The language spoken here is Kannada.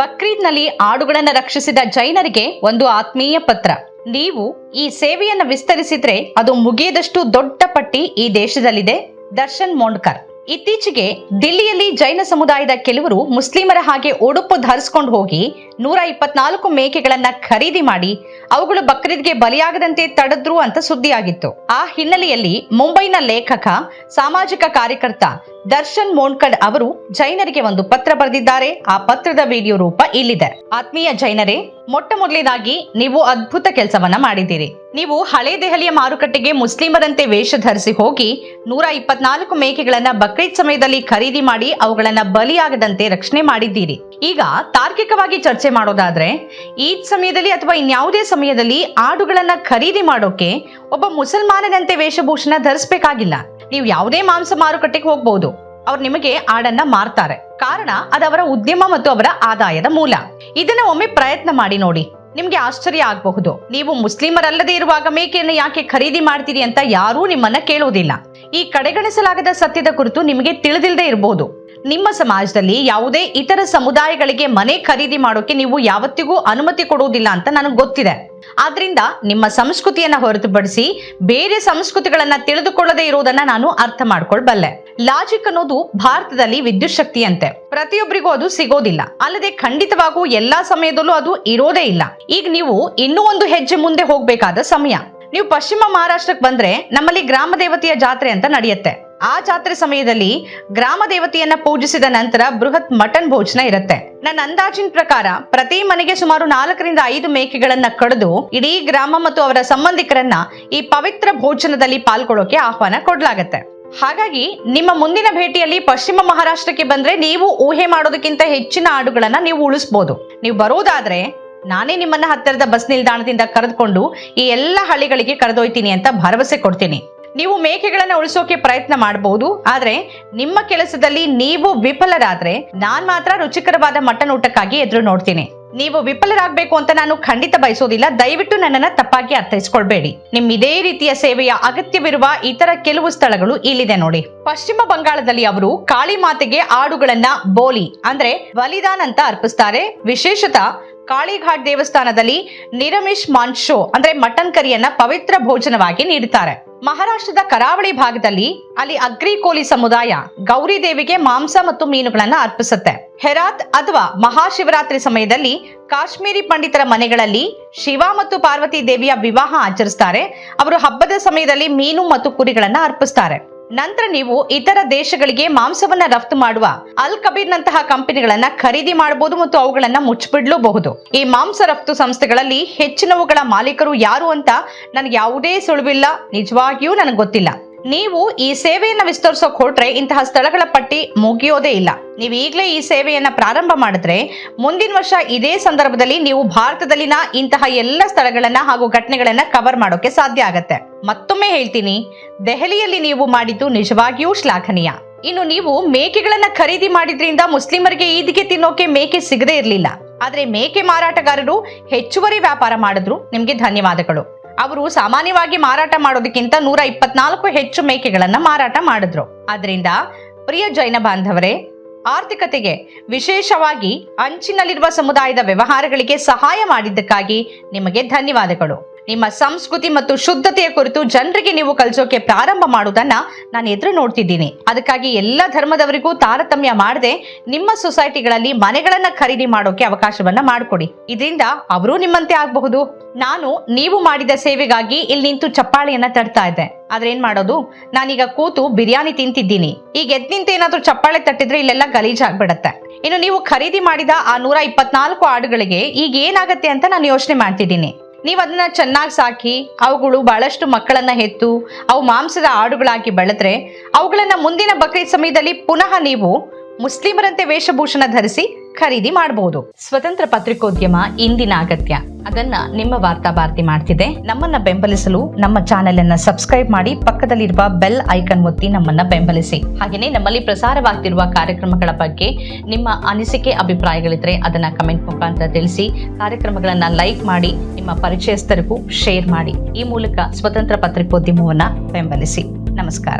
ಬಕ್ರೀದ್ನಲ್ಲಿ ಆಡುಗಳನ್ನು ರಕ್ಷಿಸಿದ ಜೈನರಿಗೆ ಒಂದು ಆತ್ಮೀಯ ಪತ್ರ. ನೀವು ಈ ಸೇವೆಯನ್ನು ವಿಸ್ತರಿಸಿದ್ರೆ ಅದು ಮುಗಿಯದಷ್ಟು ದೊಡ್ಡ ಪಟ್ಟಿ ಈ ದೇಶದಲ್ಲಿದೆ. ದರ್ಶನ್ ಮೋಂಡ್ಕರ್. ಇತ್ತೀಚೆಗೆ ದಿಲ್ಲಿಯಲ್ಲಿ ಜೈನ ಸಮುದಾಯದ ಕೆಲವರು ಮುಸ್ಲಿಮರ ಹಾಗೆ ಉಡುಪು ಧರಿಸಿಕೊಂಡು ಹೋಗಿ ನೂರ ಇಪ್ಪತ್ನಾಲ್ಕು ಮೇಕೆಗಳನ್ನ ಖರೀದಿ ಮಾಡಿ ಅವುಗಳು ಬಕ್ರೀದ್ಗೆ ಬಲಿಯಾಗದಂತೆ ತಡೆದ್ರು ಅಂತ ಸುದ್ದಿಯಾಗಿತ್ತು. ಆ ಹಿನ್ನೆಲೆಯಲ್ಲಿ ಮುಂಬೈನ ಲೇಖಕ, ಸಾಮಾಜಿಕ ಕಾರ್ಯಕರ್ತ ದರ್ಶನ್ ಮೋಂಡ್ಕಡ್ ಅವರು ಜೈನರಿಗೆ ಒಂದು ಪತ್ರ ಬರೆದಿದ್ದಾರೆ. ಆ ಪತ್ರದ ವಿಡಿಯೋ ರೂಪ ಇಲ್ಲಿದೆ. ಆತ್ಮೀಯ ಜೈನರೇ, ಮೊಟ್ಟ ಮೊದಲನೇದಾಗಿ ನೀವು ಅದ್ಭುತ ಕೆಲಸವನ್ನ ಮಾಡಿದ್ದೀರಿ. ನೀವು ಹಳೆ ದೆಹಲಿಯ ಮಾರುಕಟ್ಟೆಗೆ ಮುಸ್ಲಿಮರಂತೆ ವೇಷ ಧರಿಸಿ ಹೋಗಿ ನೂರ ಇಪ್ಪತ್ನಾಲ್ಕು ಮೇಕೆಗಳನ್ನ ಬಕ್ರೀದ್ ಸಮಯದಲ್ಲಿ ಖರೀದಿ ಮಾಡಿ ಅವುಗಳನ್ನ ಬಲಿಯಾಗದಂತೆ ರಕ್ಷಣೆ ಮಾಡಿದ್ದೀರಿ. ಈಗ ತಾರ್ಕಿಕವಾಗಿ ಚರ್ಚೆ ಮಾಡೋದಾದ್ರೆ, ಈದ್ ಸಮಯದಲ್ಲಿ ಅಥವಾ ಇನ್ಯಾವುದೇ ಸಮಯದಲ್ಲಿ ಆಡುಗಳನ್ನ ಖರೀದಿ ಮಾಡೋಕೆ ಒಬ್ಬ ಮುಸಲ್ಮಾನನಂತೆ ವೇಷಭೂಷಣ ಧರಿಸಬೇಕಾಗಿಲ್ಲ. ನೀವು ಯಾವುದೇ ಮಾಂಸ ಮಾರುಕಟ್ಟೆಗೆ ಹೋಗ್ಬಹುದು ಅವ್ರು ನಿಮಗೆ ಆಡನ್ನ ಮಾರ್ತಾರೆ. ಕಾರಣ ಅದವರ ಉದ್ಯಮ ಮತ್ತು ಅವರ ಆದಾಯದ ಮೂಲ. ಇದನ್ನ ಒಮ್ಮೆ ಪ್ರಯತ್ನ ಮಾಡಿ ನೋಡಿ. ನಿಮ್ಗೆ ಆಶ್ಚರ್ಯ ಆಗಬಹುದು. ನೀವು ಮುಸ್ಲಿಮರಲ್ಲದೆ ಇರುವಾಗ ಮೇಕೆಯನ್ನು ಯಾಕೆ ಖರೀದಿ ಮಾಡ್ತೀರಿ ಅಂತ ಯಾರೂ ನಿಮ್ಮನ್ನ ಕೇಳುವುದಿಲ್ಲ ಈ ಕಡೆಗಣಿಸಲಾಗದ ಸತ್ಯದ ಕುರಿತು ನಿಮಗೆ ತಿಳಿದಿಲ್ಲದೆ ಇರಬಹುದು ನಿಮ್ಮ ಸಮಾಜದಲ್ಲಿ ಯಾವುದೇ ಇತರ ಸಮುದಾಯಗಳಿಗೆ ಮನೆ ಖರೀದಿ ಮಾಡೋಕೆ ನೀವು ಯಾವತ್ತಿಗೂ ಅನುಮತಿ ಕೊಡುವುದಿಲ್ಲ ಅಂತ ನನಗೆ ಗೊತ್ತಿದೆ. ಆದ್ರಿಂದ ನಿಮ್ಮ ಸಂಸ್ಕೃತಿಯನ್ನ ಹೊರತುಪಡಿಸಿ ಬೇರೆ ಸಂಸ್ಕೃತಿಗಳನ್ನ ತಿಳಿದುಕೊಳ್ಳದೆ ಇರುವುದನ್ನ ನಾನು ಅರ್ಥ ಮಾಡ್ಕೊಳ್ಬಲ್ಲೆ. ಲಾಜಿಕ್ ಅನ್ನೋದು ಭಾರತದಲ್ಲಿ ವಿದ್ಯುತ್ ಶಕ್ತಿಯಂತೆ. ಪ್ರತಿಯೊಬ್ಬರಿಗೂ ಅದು ಸಿಗೋದಿಲ್ಲ. ಅಲ್ಲದೆ ಖಂಡಿತವಾಗೂ ಎಲ್ಲಾ ಸಮಯದಲ್ಲೂ ಅದು ಇರೋದೇ ಇಲ್ಲ. ಈಗ ನೀವು ಇನ್ನೂ ಒಂದು ಹೆಜ್ಜೆ ಮುಂದೆ ಹೋಗ್ಬೇಕಾದ ಸಮಯ. ನೀವು ಪಶ್ಚಿಮ ಮಹಾರಾಷ್ಟ್ರಕ್ಕೆ ಬಂದ್ರೆ ನಮ್ಮಲ್ಲಿ ಗ್ರಾಮ ದೇವತೆಯ ಜಾತ್ರೆ ಅಂತ ನಡೆಯುತ್ತೆ. ಆ ಜಾತ್ರೆ ಸಮಯದಲ್ಲಿ ಗ್ರಾಮ ದೇವತೆಯನ್ನ ಪೂಜಿಸಿದ ನಂತರ ಬೃಹತ್ ಮಟನ್ ಭೋಜನ ಇರುತ್ತೆ. ನನ್ನ ಅಂದಾಜಿನ ಪ್ರಕಾರ ಪ್ರತಿ ಮನೆಗೆ ಸುಮಾರು ನಾಲ್ಕರಿಂದ ಐದು ಮೇಕೆಗಳನ್ನ ಕಡಿದು ಇಡೀ ಗ್ರಾಮ ಮತ್ತು ಅವರ ಸಂಬಂಧಿಕರನ್ನ ಈ ಪವಿತ್ರ ಭೋಜನದಲ್ಲಿ ಪಾಲ್ಗೊಳ್ಳೋಕೆ ಆಹ್ವಾನ ಕೊಡಲಾಗುತ್ತೆ. ಹಾಗಾಗಿ ನಿಮ್ಮ ಮುಂದಿನ ಭೇಟಿಯಲ್ಲಿ ಪಶ್ಚಿಮ ಮಹಾರಾಷ್ಟ್ರಕ್ಕೆ ಬಂದ್ರೆ ನೀವು ಊಹೆ ಮಾಡೋದಕ್ಕಿಂತ ಹೆಚ್ಚಿನ ಆಡುಗಳನ್ನ ನೀವು ಉಳಿಸ್ಬೋದು. ನೀವು ಬರೋದಾದ್ರೆ ನಾನೇ ನಿಮ್ಮನ್ನ ಹತ್ತಿರದ ಬಸ್ ನಿಲ್ದಾಣದಿಂದ ಕರೆದುಕೊಂಡು ಈ ಎಲ್ಲ ಹಳ್ಳಿಗಳಿಗೆ ಕರೆದೊಯ್ತೀನಿ ಅಂತ ಭರವಸೆ ಕೊಡ್ತೀನಿ. ನೀವು ಮೇಕೆಗಳನ್ನ ಉಳಿಸೋಕೆ ಪ್ರಯತ್ನ ಮಾಡಬಹುದು ಆದರೆ ನಿಮ್ಮ ಕೆಲಸದಲ್ಲಿ ನೀವು ವಿಫಲರಾದ್ರೆ ನಾನ್ ಮಾತ್ರ ರುಚಿಕರವಾದ ಮಟನ್ ಊಟಕ್ಕಾಗಿ ಎದುರು ನೋಡ್ತೀನಿ. ನೀವು ವಿಫಲರಾಗಬೇಕು ಅಂತ ನಾನು ಖಂಡಿತ ಬಯಸೋದಿಲ್ಲ. ದಯವಿಟ್ಟು ನನ್ನನ್ನ ತಪ್ಪಾಗಿ ಅರ್ಥೈಸ್ಕೊಳ್ಬೇಡಿ. ನಿಮ್ಮ ಇದೇ ರೀತಿಯ ಸೇವೆಯ ಅಗತ್ಯವಿರುವ ಇತರ ಕೆಲವು ಸ್ಥಳಗಳು ಇಲ್ಲಿದೆ ನೋಡಿ. ಪಶ್ಚಿಮ ಬಂಗಾಳದಲ್ಲಿ ಅವರು ಕಾಳಿ ಮಾತೆಗೆ ಆಡುಗಳನ್ನ ಬೋಲಿ, ಅಂದ್ರೆ ಬಲಿದಾನ್ ಅಂತ ಅರ್ಪಿಸ್ತಾರೆ. ವಿಶೇಷತ ಕಾಳಿಘಾಟ್ ದೇವಸ್ಥಾನದಲ್ಲಿ ನಿರಮಿಶ್ ಮಾನ್ಶೋ ಅಂದ್ರೆ ಮಟನ್ ಕರಿಯನ್ನ ಪವಿತ್ರ ಭೋಜನವಾಗಿ ನೀಡುತ್ತಾರೆ ಮಹಾರಾಷ್ಟ್ರದ ಕರಾವಳಿ ಭಾಗದಲ್ಲಿ ಅಲ್ಲಿ ಅಗ್ರಿಕೋಲಿ ಸಮುದಾಯ ಗೌರಿ ದೇವಿಗೆ ಮಾಂಸ ಮತ್ತು ಮೀನುಗಳನ್ನು ಅರ್ಪಿಸುತ್ತೆ. ಹೆರಾತ್ ಅಥವಾ ಮಹಾಶಿವರಾತ್ರಿ ಸಮಯದಲ್ಲಿ ಕಾಶ್ಮೀರಿ ಪಂಡಿತರ ಮನೆಗಳಲ್ಲಿ ಶಿವ ಮತ್ತು ಪಾರ್ವತಿ ದೇವಿಯ ವಿವಾಹ ಆಚರಿಸ್ತಾರೆ. ಅವರು ಹಬ್ಬದ ಸಮಯದಲ್ಲಿ ಮೀನು ಮತ್ತು ಕುರಿಗಳನ್ನು ಅರ್ಪಿಸ್ತಾರೆ. ನಂತರ ನೀವು ಇತರ ದೇಶಗಳಿಗೆ ಮಾಂಸವನ್ನ ರಫ್ತು ಮಾಡುವ. ಅಲ್ ಕಬೀರ್ ನಂತಹ ಕಂಪನಿಗಳನ್ನ ಖರೀದಿ ಮಾಡಬಹುದು ಮತ್ತು ಅವುಗಳನ್ನ ಮುಚ್ಚಿಬಿಡಲೂಬಹುದು. ಈ ಮಾಂಸ ರಫ್ತು ಸಂಸ್ಥೆಗಳಲ್ಲಿ ಹೆಚ್ಚಿನವುಗಳ ಮಾಲೀಕರು ಯಾರು ಅಂತ ನನಗೆ ಯಾವುದೇ ಸುಳಿವಿಲ್ಲ. ನಿಜವಾಗಿಯೂ ನನಗೆ ಗೊತ್ತಿಲ್ಲ. ನೀವು ಈ ಸೇವೆಯನ್ನ ವಿಸ್ತರಿಸೋಕ್ ಹೊರಟ್ರೆ ಇಂತಹ ಸ್ಥಳಗಳ ಪಟ್ಟಿ ಮುಗಿಯೋದೇ ಇಲ್ಲ. ನೀವು ಈಗಲೇ ಈ ಸೇವೆಯನ್ನ ಪ್ರಾರಂಭ ಮಾಡಿದ್ರೆ ಮುಂದಿನ ವರ್ಷ ಇದೇ ಸಂದರ್ಭದಲ್ಲಿ ನೀವು ಭಾರತದಲ್ಲಿನ ಇಂತಹ ಎಲ್ಲ ಸ್ಥಳಗಳನ್ನ ಹಾಗೂ ಘಟನೆಗಳನ್ನ ಕವರ್ ಮಾಡೋಕೆ ಸಾಧ್ಯ ಆಗತ್ತೆ. ಮತ್ತೊಮ್ಮೆ ಹೇಳ್ತೀನಿ, ದೆಹಲಿಯಲ್ಲಿ ನೀವು ಮಾಡಿದ್ದು ನಿಜವಾಗಿಯೂ ಶ್ಲಾಘನೀಯ. ಇನ್ನು ನೀವು ಮೇಕೆಗಳನ್ನ ಖರೀದಿ ಮಾಡಿದ್ರಿಂದ ಮುಸ್ಲಿಮರಿಗೆ ಈದಿಗೆ ತಿನ್ನೋಕೆ ಮೇಕೆ ಸಿಗದೇ ಇರಲಿಲ್ಲ. ಆದ್ರೆ ಮೇಕೆ ಮಾರಾಟಗಾರರು ಹೆಚ್ಚುವರಿ ವ್ಯಾಪಾರ ಮಾಡಿದ್ರು. ನಿಮ್ಗೆ ಧನ್ಯವಾದಗಳು. ಅವರು ಸಾಮಾನ್ಯವಾಗಿ ಮಾರಾಟ ಮಾಡೋದಕ್ಕಿಂತ ನೂರ ಇಪ್ಪತ್ನಾಲ್ಕು ಹೆಚ್ಚು ಮೇಕೆಗಳನ್ನ ಮಾರಾಟ ಮಾಡಿದ್ರು. ಆದ್ರಿಂದ, ಪ್ರಿಯ ಜೈನ ಬಾಂಧವರೇ, ಆರ್ಥಿಕತೆಗೆ ವಿಶೇಷವಾಗಿ ಅಂಚಿನಲ್ಲಿರುವ ಸಮುದಾಯದ ವ್ಯವಹಾರಗಳಿಗೆ ಸಹಾಯ ಮಾಡಿದ್ದಕ್ಕಾಗಿ ನಿಮಗೆ ಧನ್ಯವಾದಗಳು. ನಿಮ್ಮ ಸಂಸ್ಕೃತಿ ಮತ್ತು ಶುದ್ಧತೆಯ ಕುರಿತು ಜನರಿಗೆ ನೀವು ಕಲಿಸೋಕೆ ಪ್ರಾರಂಭ ಮಾಡುವುದನ್ನ ನಾನು ಎದುರು ನೋಡ್ತಿದ್ದೀನಿ. ಅದಕ್ಕಾಗಿ ಎಲ್ಲ ಧರ್ಮದವರಿಗೂ ತಾರತಮ್ಯ ಮಾಡದೆ ನಿಮ್ಮ ಸೊಸೈಟಿಗಳಲ್ಲಿ ಮನೆಗಳನ್ನ ಖರೀದಿ ಮಾಡೋಕೆ ಅವಕಾಶವನ್ನ ಮಾಡಿಕೊಡಿ. ಇದರಿಂದ ಅವರು ನಿಮ್ಮಂತೆ ಆಗಬಹುದು. ನಾನು ನೀವು ಮಾಡಿದ ಸೇವೆಗಾಗಿ ಇಲ್ಲಿ ನಿಂತು ಚಪ್ಪಾಳೆಯನ್ನ ತಡ್ತಾ ಇದ್ದೆ. ಆದ್ರೆ ಏನ್ ಮಾಡೋದು? ನಾನೀಗ ಕೂತು ಬಿರಿಯಾನಿ ತಿಂತಿದ್ದೀನಿ. ಈಗ ಎದ್ ನಿಂತ ಏನಾದ್ರೂ ಚಪ್ಪಾಳೆ ತಟ್ಟಿದ್ರೆ ಇಲ್ಲೆಲ್ಲ ಗಲೀಜಾಗ್ಬಿಡತ್ತೆ ಇನ್ನು ನೀವು ಖರೀದಿ ಮಾಡಿದ ಆ ನೂರ ಇಪ್ಪತ್ನಾಲ್ಕು ಆಡುಗಳಿಗೆ ಈಗ ಏನಾಗತ್ತೆ ಅಂತ ನಾನು ಯೋಚನೆ ಮಾಡ್ತಿದ್ದೀನಿ. ನೀವು ಅದನ್ನ ಚೆನ್ನಾಗಿ ಸಾಕಿ, ಅವುಗಳು ಬಹಳಷ್ಟು ಮಕ್ಕಳನ್ನ ಹೆತ್ತು, ಅವು ಮಾಂಸದ ಆಡುಗಳಾಗಿ ಬೆಳೆದ್ರೆ, ಅವುಗಳನ್ನು ಮುಂದಿನ ಬಕ್ರೀದ್ ಸಮಯದಲ್ಲಿ ಪುನಃ ನೀವು ಮುಸ್ಲಿಮರಂತೆ ವೇಷಭೂಷಣ ಧರಿಸಿ ಖರೀದಿ ಮಾಡಬಹುದು ಸ್ವತಂತ್ರ ಪತ್ರಿಕೋದ್ಯಮ ಇಂದಿನ ಅಗತ್ಯ. ಅದನ್ನ ನಿಮ್ಮ ವಾರ್ತಾ ಭಾರತಿ ಮಾಡ್ತಿದೆ. ನಮ್ಮನ್ನ ಬೆಂಬಲಿಸಲು ನಮ್ಮ ಚಾನೆಲ್ ಅನ್ನ ಸಬ್ಸ್ಕ್ರೈಬ್ ಮಾಡಿ ಪಕ್ಕದಲ್ಲಿರುವ ಬೆಲ್ ಐಕನ್ ಒತ್ತಿ ನಮ್ಮನ್ನ ಬೆಂಬಲಿಸಿ. ಹಾಗೆಯೇ ನಮ್ಮಲ್ಲಿ ಪ್ರಸಾರವಾಗ್ತಿರುವ ಕಾರ್ಯಕ್ರಮಗಳ ಬಗ್ಗೆ ನಿಮ್ಮ ಅನಿಸಿಕೆ, ಅಭಿಪ್ರಾಯಗಳಿದ್ರೆ ಅದನ್ನ ಕಮೆಂಟ್ ಮುಖಾಂತರ ತಿಳಿಸಿ. ಕಾರ್ಯಕ್ರಮಗಳನ್ನ ಲೈಕ್ ಮಾಡಿ, ನಿಮ್ಮ ಪರಿಚಯಸ್ಥರಿಗೂ ಶೇರ್ ಮಾಡಿ. ಈ ಮೂಲಕ ಸ್ವತಂತ್ರ ಪತ್ರಿಕೋದ್ಯಮವನ್ನ ಬೆಂಬಲಿಸಿ. ನಮಸ್ಕಾರ.